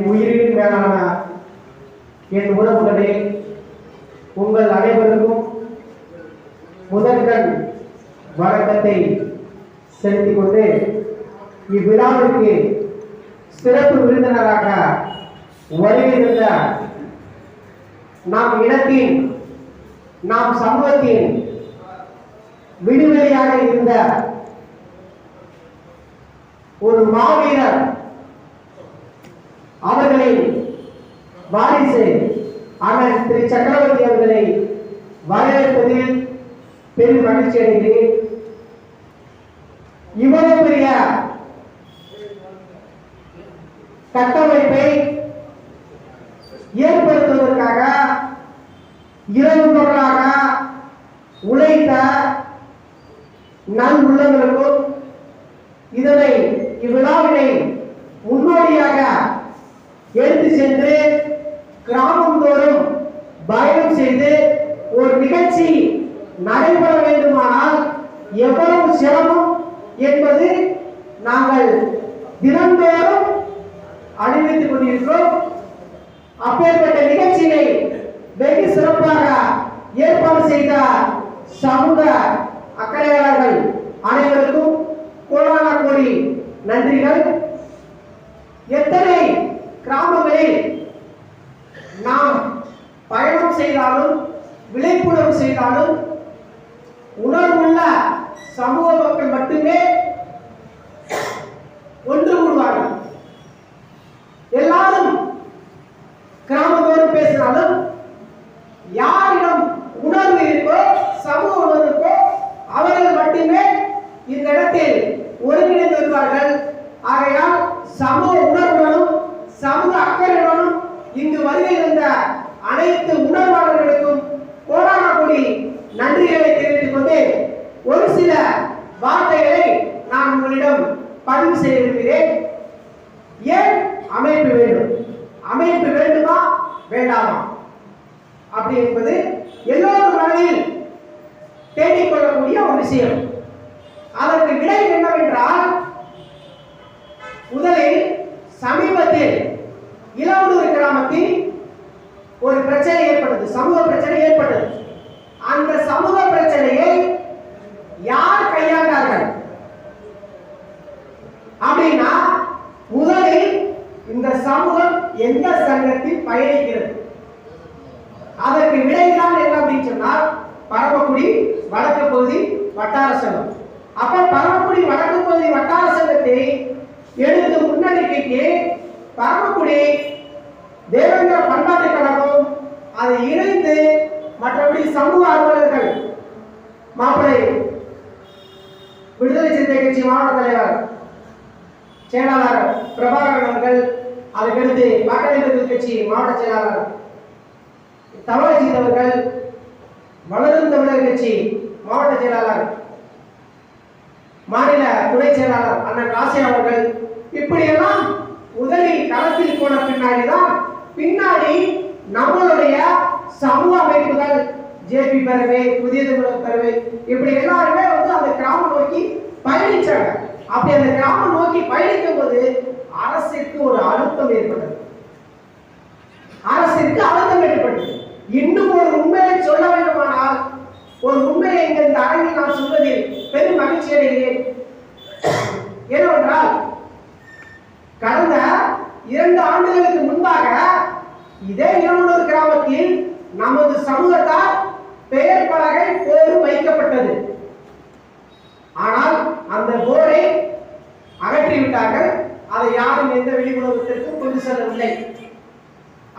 என் உயிரின் மேலான என் உறவுகளே உங்கள் அனைவருக்கும் முதற்கண் வணக்கத்தை செலுத்திக் கொண்டு இவ்விழாவிற்கு சிறப்பு விருந்தினராக வருகின்ற நாம் இனத்தின் நாம் சமூகத்தின் விடுதலையாக இருந்த ஒரு மாவீரர் அவர்களின் வாரிசு அண்ணன் திரு சக்கரவர்த்தி அவர்களை வரவேற்பதில் பெரும் மகிழ்ச்சி அடைகிறேன். இவ்வளவு பெரிய கட்டமைப்பை ஏற்படுத்துவதற்காக இரவு பொருளாக உழைத்த நல் உள்ளங்களுக்கும் இதனை இவ்விழாவினை முன்னோடியாக எடுத்து சென்று கிராமம் தோறும் பயணம் செய்து ஒரு நிகழ்ச்சி நடைபெற வேண்டுமானால் எவ்வளவு சிரமம் என்பது நாங்கள் தினந்தோறும் அனுபவித்துக் கொண்டிருக்கிறோம். அப்பேற்பட்ட நிகழ்ச்சியை வெகு சிறப்பாக ஏற்பாடு செய்த சமூக அக்கறையாளர்கள் அனைவருக்கும் கோடான கோடி நன்றிகள். எத்தனை கிராமங்களில் நாம் பயணம் செய்தாலும் விழிப்புணர்வு செய்தாலும் உணர்வுள்ள சமூக மக்கள் மட்டுமே ஒன்று கூடுவார்கள். எல்லாரும் கிராமத்தோடு பேசினாலும் யாரிடம் உணர்வு இருக்கோ சமூக உணர்வு இருக்கோ அவர்கள் மட்டுமே இந்த இடத்தில் ஒருங்கிணைந்து வருவார்கள். ஆகையால் சமூக உணர்வு சமூக அக்கறையுடனும் இங்கு வருகை இருந்த அனைத்து உணர்வாளர்களுக்கும் கோடான கோடி நன்றிகளை தெரிவித்துக் கொண்டு ஒரு சில வார்த்தைகளை நான் உங்களிடம் பதிவு செய்ய விரும்புகிறேன். ஏன் அமைப்பு வேண்டும்? அமைப்பு வேண்டுமா? வேண்டாமா? அப்படி என்பது எல்லோரும் மனதில் தேடிக்கொள்ளக்கூடிய ஒரு விஷயம். அதற்கு விடை என்னவென்றால் முதலில் சமீபத்தில் இளவனூர் கிராமத்தில் ஒரு பிரச்சனை ஏற்பட்டது. சமூக பிரச்சனை ஏற்பட்டது. அந்த சமூக பிரச்சனையை யார் கையாண்டார்கள்? அப்படின்னா முதலில் இந்த சமூகம் எந்த சங்கத்தில் பயணிக்கிறது? அதற்கு விடைதான் என்ன அப்படின்னு சொன்னால் பரமக்குடி வடக்கு பகுதி வட்டார சங்கம். அப்ப பரமக்குடி வடக்கு பகுதி வட்டார சங்கத்தை எடுத்து முன்னெடுக்கைக்கு பரமக்குடி தேவேந்திர பண்பாட்டுக் கழகம் அதை இணைந்து மற்றபடி சமூக அலுவலர்கள் மாப்பிளை விடுதலை சிந்தை கட்சி மாவட்ட தலைவர் செயலாளர் பிரபாகரன் அவர்கள் அதுக்கடுத்து விடுதலை கட்சி மாவட்ட செயலாளர் தமிழஜித் அவர்கள் வளரும் தமிழர் கட்சி மாவட்ட செயலாளர் மாநில துணை செயலாளர் அண்ணன் ராசியா அவர்கள் இப்படியெல்லாம் முதலில் களத்தில் போன பின்னாடி தான் பின்னாடி நம்மளுடைய சமூக அமைப்புகள் ஜேபி பேரவை புதிய தமிழர் பேரவை இப்படி எல்லாருமே வந்து அந்த கிராமம் நோக்கி பயணிச்சாங்க. அப்படி அந்த கிராமம் நோக்கி பயணிக்கும் போது அரசிற்கு ஒரு அழுத்தம் ஏற்பட்டது. அரசிற்கு அழுத்தம் ஏற்பட்டது. இன்னும் ஒரு உண்மையை சொல்ல வேண்டுமானால் ஒரு உண்மையை இங்க இந்த அரங்கில் நான் சொல்வதில் பெரும் மகிழ்ச்சி அடைகிறேன் ஏனென்றால் கடந்த இரண்டு ஆண்டுகளுக்கு முன்பாக இதே இருநூறு கிராமத்தில் நமது சமூகத்தால் பெயர் பலகை போர் வைக்கப்பட்டது. ஆனால் அந்த போரை அகற்றிவிட்டார்கள் அதை யாரும் எந்த விழிப்புணர்வத்திற்கும் கொண்டு செல்லவில்லை.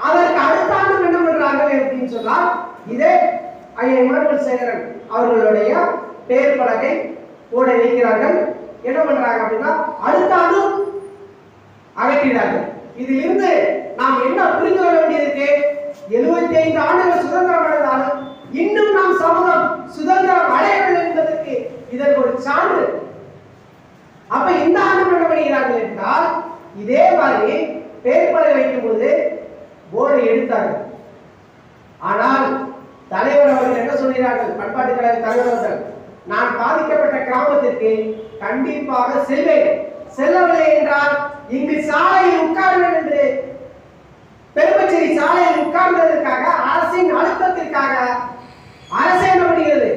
அதற்கு அடுத்த ஆண்டு என்ன பண்றாங்க அப்படின்னு சொன்னால் இதே ஐயா இமானுவல் சேகரன் அவர்களுடைய பெயர் பலகை போட வைக்கிறார்கள். என்ன பண்றாங்க அப்படின்னா அடுத்த ஆண்டு அகற்றினார்கள். இதிலிருந்து நாம் என்ன புரிந்து கொள்ள வேண்டியிருக்கு எழுபத்தி ஐந்து ஆண்டுகள் சுதந்திரம் அடைந்தாலும் இன்னும் நாம் சமூகம் சுதந்திரம் அடையவில்லை என்பதற்கு இதற்கு ஒரு சான்று. அப்ப இந்த ஆண்டு என்ன பண்ணுகிறார்கள் என்றால் இதே மாதிரி பேர்பலை வைக்கும் போது போர்டை எடுத்தார்கள். ஆனால் தலைவர் அவர்கள் என்ன சொல்கிறார்கள்? பண்பாட்டு கழக தலைவர் அவர்கள் நான் பாதிக்கப்பட்ட கிராமத்திற்கு கண்டிப்பாக செல்வேன். செல்லவில்லை என்றால் இங்கு சாலையில் உட்காருவேன் என்று பெருமச்சேரி சாலையில் உட்கார்ந்ததற்காக அரசின் அழுத்தத்திற்காக அரசே என்ன பண்ணுகிறது?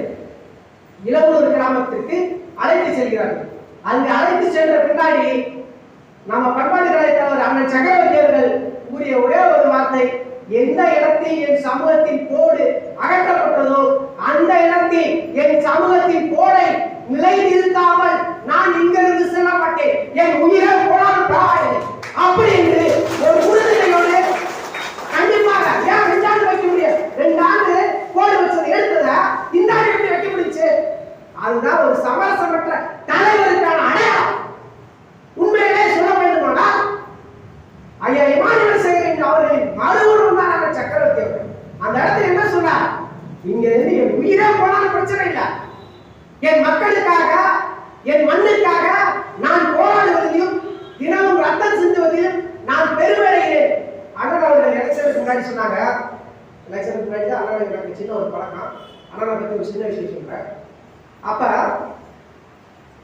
இளவூர் கிராமத்திற்கு அழைத்து செல்கிறார்கள். அங்கு அழைத்து சென்ற பின்னாடி நம்ம பண்பாட்டு கலைத்தலைவர் அண்ணன் சக்கரவர்த்தி அவர்கள் கூறிய ஒரே ஒரு வார்த்தை எந்த இடத்தில் என் சமூக போடு அகற்றப்பட்டதோ அந்த இடத்தில் என் சமூகத்தின் போடை நிலைநிறுத்தாமல் நான் இங்கிருந்து செல்ல மாட்டேன் என் உயிரை போனாலும் பரவாயில்லை அப்படி என்று ஒரு உறுதியோடு கண்டிப்பாக ஏன் ரெண்டு ஆண்டு வைக்க முடியும் ரெண்டு ஆண்டு கோடு வச்சது எடுத்தத இந்த ஆண்டு எப்படி வைக்க முடிச்சு அதுதான் ஒரு சமரசமற்ற தலைவருக்கான அடையாளம் உண்மையிலே சொல்ல வேண்டுமானால் ஐயா இமானுவேல் சேகரின் அவர்களின் மறுவுருவம் தான் நாங்கள் சக்கரவர்த்தி அவர்கள் அந்த இடத்துல என்ன சொன்னார் இங்க இருந்து என் உயிரே போனாலும் பிரச்சனை இல்லை என் மக்களுக்காக என் மண்ணுக்காக நான் போராடுவதிலும் தினமும் ரத்தம் சிந்துவதிலும் நான் பெருமையடைகிறேன் அண்ணன் அவர்கள் எலெக்ஷனுக்கு முன்னாடி சொன்னாங்க எலெக்ஷனுக்கு முன்னாடி தான் அண்ணன் எனக்கு சின்ன ஒரு ஆனால் நான் பற்றி ஒரு சின்ன விஷயம் சொல்கிறேன் அப்போ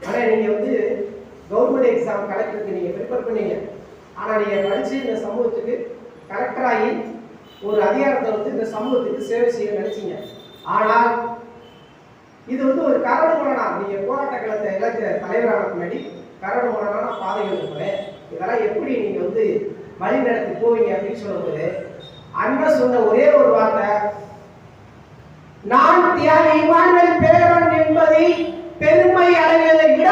அண்ணா நீங்கள் வந்து கவர்மெண்ட் எக்ஸாம் கலெக்டருக்கு நீங்கள் ப்ரிப்பேர் பண்ணீங்க. ஆனால் நீங்கள் படித்து இந்த சமூகத்துக்கு கலெக்டராகி ஒரு அதிகாரத்தை வந்து இந்த சமூகத்துக்கு சேவை செய்ய நினச்சிங்க. ஆனால் இது வந்து ஒரு கரடு முரணா நீங்கள் போராட்ட களத்தை இலக்க தலைவரான முன்னாடி கரடு முரணான பாதைகள் இருக்கிறேன் இதெல்லாம் எப்படி நீங்கள் வந்து வழி நடத்தி போவீங்க அப்படின்னு சொல்லும்போது அண்ணன் சொன்ன ஒரே ஒரு வார்த்தை நான் தியாகி இமானுவேல் பேரன் என்பதை பெருமை அடைவதை விட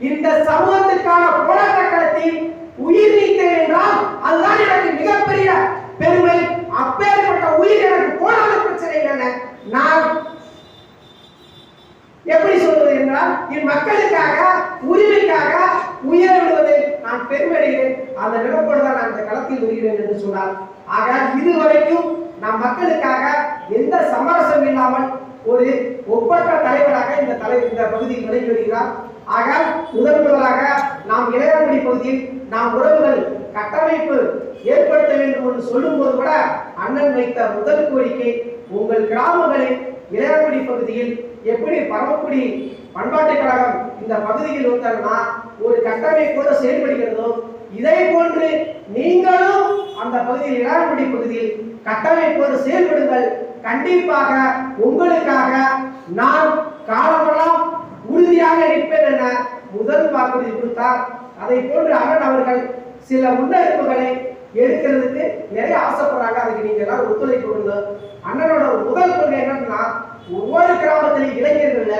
இந்த சமூகத்துக்கான போராட்ட களத்தை உயிர் நீத்தேன் என்றால் அதுதான் எனக்கு மிகப்பெரிய பெருமை. அப்பேற்பட்ட உயிர் எனக்கு போனாலும் பிரச்சனை இல்லை நான் எப்படி சொல்வது என்றால் என் மக்களுக்காக உரிமைக்காக உயர விடுவதை நான் பெருமடைகிறேன் அந்த நிலப்போடு தான் நான் இந்த களத்தில் வருகிறேன் என்று சொன்னார். ஆக இதுவரைக்கும் நம் மக்களுக்காக எந்த சமரசம் இல்லாமல் ஒரு ஒப்பற்ற தலைவராக இந்த தலை இந்த பகுதியில் விளங்கி வருகிறார் ஆக முதன் முதலாக நாம் இளையாங்குடி பகுதியில் நாம் உறவுகள் கட்டமைப்பு ஏற்படுத்த வேண்டும் என்று சொல்லும்போது கூட அண்ணன் வைத்த முதல் கோரிக்கை உங்கள் கிராமங்களில் இளையாங்குடி பகுதியில் எப்படி பரமக்குடி பண்பாட்டுக் கழகம் இந்த பகுதியில் வந்தாங்கன்னா ஒரு கட்டமைப்போடு செயல்படுகிறதோ இதே போன்று நீங்களும் அந்த பகுதியில் இளையாங்குடி பகுதியில் கட்டமைப்போடு செயல்படுங்கள் கண்டிப்பாக உங்களுக்காக நான் காலமெல்லாம் உறுதியாக நிற்பேன் என முதல் வாக்குறுதி கொடுத்தார். அதை போன்று அண்ணன் அவர்கள் சில முன்னெடுப்புகளை எடுக்கிறதுக்கு நிறைய ஆசைப்படுறாங்க. அதுக்கு நீங்க எல்லாரும் ஒத்துழைப்பு கொடுங்க. அண்ணனோட ஒரு முதல் கொள்கை என்னன்னா ஒவ்வொரு கிராமத்திலையும் இளைஞர்கள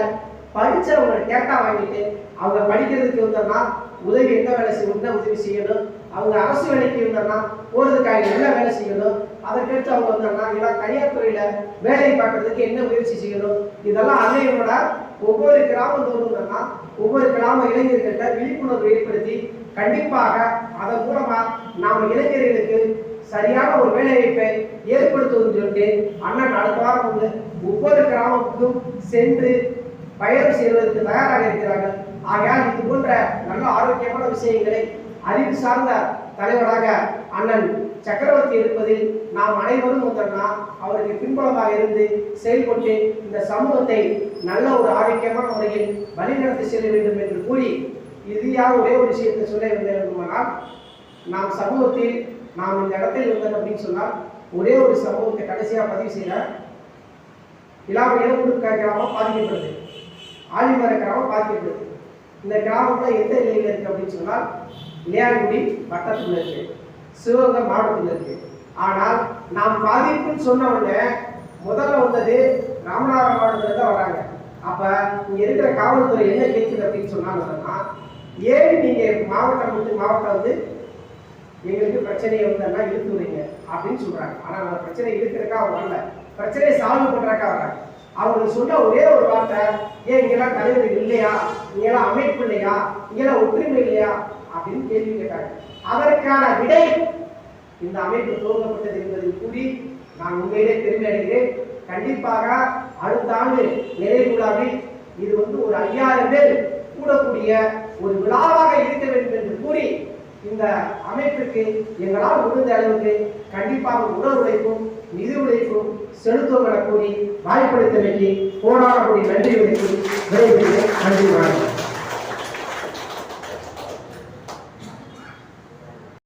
படிச்சவங்க டேட்டா வாங்கிட்டு அவங்க படிக்கிறதுக்கு வந்தோம்னா உதவி என்ன வேலை செய்யணும் என்ன உதவி செய்யணும்? அவங்க அரசு வேலைக்கு வந்தோம்னா போறதுக்காக என்ன வேலை செய்யணும்? அதற்கடுத்து அவங்க வந்தாங்கன்னா இல்லை தனியார் துறையில வேலை பார்க்கறதுக்கு என்ன முயற்சி செய்யணும்? இதெல்லாம் அன்னையோட ஒவ்வொரு கிராமம் தோறும்னா ஒவ்வொரு கிராம இளைஞர்கள்ட்ட விழிப்புணர்வு ஏற்படுத்தி கண்டிப்பாக அதன் மூலமா நாம இளைஞர்களுக்கு சரியான ஒரு வேலைவாய்ப்பை ஏற்படுத்துவதுன்னு சொல்லிட்டு அண்ணன் அடுத்த வாரம் வந்து ஒவ்வொரு கிராமத்துக்கும் சென்று பயணம் செய்வதற்கு தயாராக இருக்கிறார்கள். ஆகையால் இது போன்ற நல்ல ஆரோக்கியமான விஷயங்களை அறிவு சார்ந்த தலைவராக அண்ணன் சக்கரவர்த்தி இருப்பதில் நாம் அனைவரும் ஒன்றா அவருக்கு பின்புலமாக இருந்து செயல்பட்டு இந்த சமூகத்தை நல்ல ஒரு ஆரோக்கியமான முறையில் வழிநடத்தி செல்ல வேண்டும் என்று கூறி இறுதியாக ஒரே ஒரு விஷயத்தை சொல்ல வேண்டுமானால் நாம் சமூகத்தில் நாம் இந்த இடத்தில் இருந்தோம் அப்படின்னு சொன்னால் ஒரே ஒரு சமூகத்தை கடைசியாக பதிவு செய்ய இல்லாமல் இளம்புடு கிராமம் பாதிக்கப்படுது. ஆலிமர கிராமம் பாதிக்கப்படுது. இந்த கிராமத்தில் எந்த நிலையில் இருக்கு அப்படின்னு சொன்னால் இளையான்குடி வட்டத்தில் இருக்குது சிவகங்கை மாவட்டத்தில் இருக்கு. ஆனால் நாம் பாதிப்புன்னு சொன்ன உடனே முதல்ல வந்தது ராமநாதபுரம் மாவட்டத்தில் தான் வராங்க. அப்போ இங்கே இருக்கிற காவல்துறை என்ன கேட்குது அப்படின்னு சொன்னாங்கன்னா ஏன் நீங்கள் மாவட்டம் வந்து மாவட்டம் வந்து எங்களுக்கு பிரச்சனையை வந்து எல்லாம் இழுத்துறீங்க அப்படின்னு சொல்கிறாங்க ஆனால் அந்த பிரச்சனை இழுக்கிறக்கா அவங்க வரல. பிரச்சனையை சால்வ் பண்ணுறக்கா வராங்க அவங்க சொன்ன ஒரே ஒரு வார்த்தை ஏன் இங்கெல்லாம் தலைவர் இல்லையா? இங்கெல்லாம் அமைப்பு இல்லையா? இங்கெல்லாம் ஒற்றுமை இல்லையா? அப்படின்னு கேள்வி கேட்டாங்க. அதற்கான விடை இந்த அமைப்பு துவங்கப்பட்டது என்பதில் கூறி நான் உண்மையிலே பெருமை அடைகிறேன் கண்டிப்பாக அடுத்த ஆண்டு நிறைவுலாவில் இது வந்து ஒரு ஐயாயிரம் பேர் கூடக்கூடிய ஒரு விழாவாக இருக்க வேண்டும் என்று கூறி இந்த அமைப்பிற்கு எங்களால் முடிந்த அளவுக்கு கண்டிப்பாக உடல் உழைப்பும் நிதி உழைப்பும் செலுத்தும் என கூறி வாய்ப்பளித்தமைக்கு கோடான கோடி நன்றி உழைப்பு நன்றி வணக்கம்.